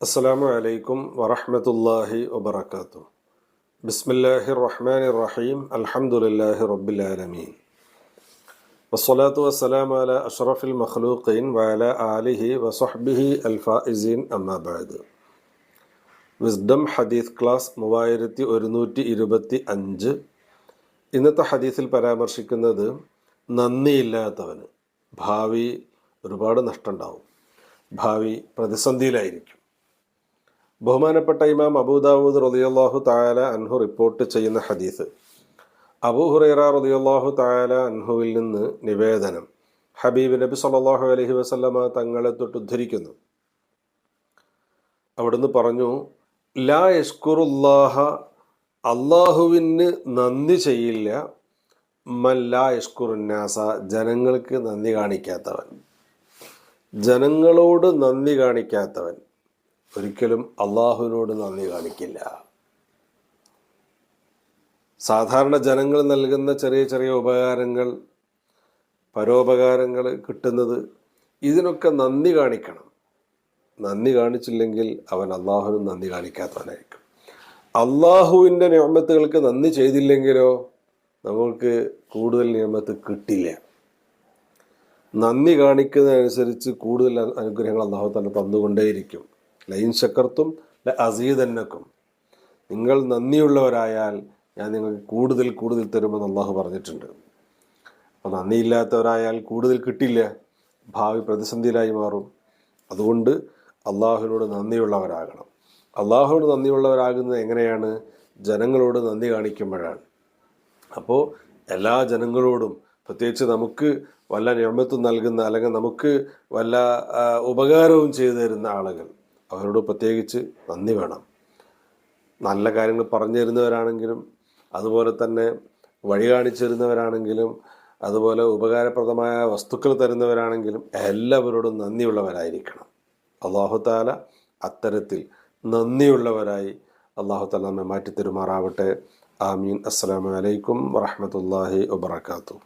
അസ്സലാമു അലൈക്കും വറഹമത്തല്ലാഹി വബർക്കാത്തു ബിസ്മില്ലാഹി റഹ്മാൻ റഹീം അലഹമുല്ലാഹി റബ്ബിലാലമീൻ വസ്സലാത്തു വസ്സലാം അല അഷ്റഫിൽ മഖ്ലൂഖീൻ വഅല ആലിഹി വസഹ്ബിഹി അൽഫായിസീൻ അമ്മാബാദ് വിസ്ഡം ഹദീസ് ക്ലാസ് മൂവായിരത്തി ഒരുന്നൂറ്റി ഇരുപത്തി അഞ്ച് ഇന്നത്തെ ഹദീസിൽ പരാമർശിക്കുന്നത് നന്ദിയില്ലാത്തവന്. ഭാവി ഒരുപാട് നഷ്ടമുണ്ടാവും ഭാവി പ്രതിസന്ധിയിലായിരിക്കും. ബഹുമാനപ്പെട്ട ഇമാം അബൂദാവൂദ് റളിയല്ലാഹു തായാല അൻഹു റിപ്പോർട്ട് ചെയ്യുന്ന ഹദീസ്. അബൂ ഹുറൈറ റളിയല്ലാഹു തായാല അൻഹുവിൽ നിന്ന് നിവേദനം ഹബീബ് നബി സല്ലാഹു അലഹി വസല്ലമ തങ്ങളെ തൊട്ട് ഉദ്ധരിക്കുന്നു. അവിടുന്ന് പറഞ്ഞു ലാ യഷ്കുറുല്ലാഹ അള്ളാഹുവിന് നന്ദി ചെയ്യില്ല. മല്ലാ യഷ്കുറുന്നാസ ജനങ്ങൾക്ക് നന്ദി കാണിക്കാത്തവൻ. ജനങ്ങളോട് നന്ദി കാണിക്കാത്തവൻ ഒരിക്കലും അള്ളാഹുവിനോട് നന്ദി കാണിക്കില്ല. സാധാരണ ജനങ്ങൾ നൽകുന്ന ചെറിയ ചെറിയ ഉപകാരങ്ങൾ പരോപകാരങ്ങൾ കിട്ടുന്നത് ഇതിനൊക്കെ നന്ദി കാണിക്കണം. നന്ദി കാണിച്ചില്ലെങ്കിൽ അവൻ അള്ളാഹുവിനും നന്ദി കാണിക്കാത്തവനായിരിക്കും. അള്ളാഹുവിന്റെ നിയമത്തുകൾക്ക് നന്ദി ചെയ്തില്ലെങ്കിലോ നമുക്ക് കൂടുതൽ നിയമത്ത് കിട്ടില്ല. നന്ദി കാണിക്കുന്നതനുസരിച്ച് കൂടുതൽ അനുഗ്രഹങ്ങൾ അള്ളാഹു തന്നെ തന്നുകൊണ്ടേയിരിക്കും. ലൈൻ ശക്കർത്തും അസീതന്നക്കും നിങ്ങൾ നന്ദിയുള്ളവരായാൽ ഞാൻ നിങ്ങൾക്ക് കൂടുതൽ കൂടുതൽ തരുമെന്ന് അള്ളാഹു പറഞ്ഞിട്ടുണ്ട്. അപ്പോൾ നന്ദിയില്ലാത്തവരായാൽ കൂടുതൽ കിട്ടില്ല. ഭാവി പ്രതിസന്ധിയിലായി മാറും. അതുകൊണ്ട് അള്ളാഹുവിനോട് നന്ദിയുള്ളവരാകണം. അള്ളാഹുവിനോട് നന്ദിയുള്ളവരാകുന്നത് എങ്ങനെയാണ്? ജനങ്ങളോട് നന്ദി കാണിക്കുമ്പോഴാണ്. അപ്പോൾ എല്ലാ ജനങ്ങളോടും പ്രത്യേകിച്ച് നമുക്ക് വല്ല ഞമത്വം നൽകുന്ന അല്ലെങ്കിൽ നമുക്ക് വല്ല ഉപകാരവും ചെയ്തു തരുന്ന ആളുകൾ അവരോട് പ്രത്യേകിച്ച് നന്ദി വേണം. നല്ല കാര്യങ്ങൾ പറഞ്ഞു തരുന്നവരാണെങ്കിലും അതുപോലെ തന്നെ വഴി കാണിച്ചു തരുന്നവരാണെങ്കിലും അതുപോലെ ഉപകാരപ്രദമായ വസ്തുക്കൾ തരുന്നവരാണെങ്കിലും എല്ലാവരോടും നന്ദിയുള്ളവരായിരിക്കണം. അള്ളാഹു താല അത്തരത്തിൽ നന്ദിയുള്ളവരായി അള്ളാഹു താല നമ്മെ മാറ്റി തരുമാറാവട്ടെ ആമീൻ. അസ്സലാമു അലൈക്കും വറഹമത്തല്ലാഹി വബർക്കാത്തു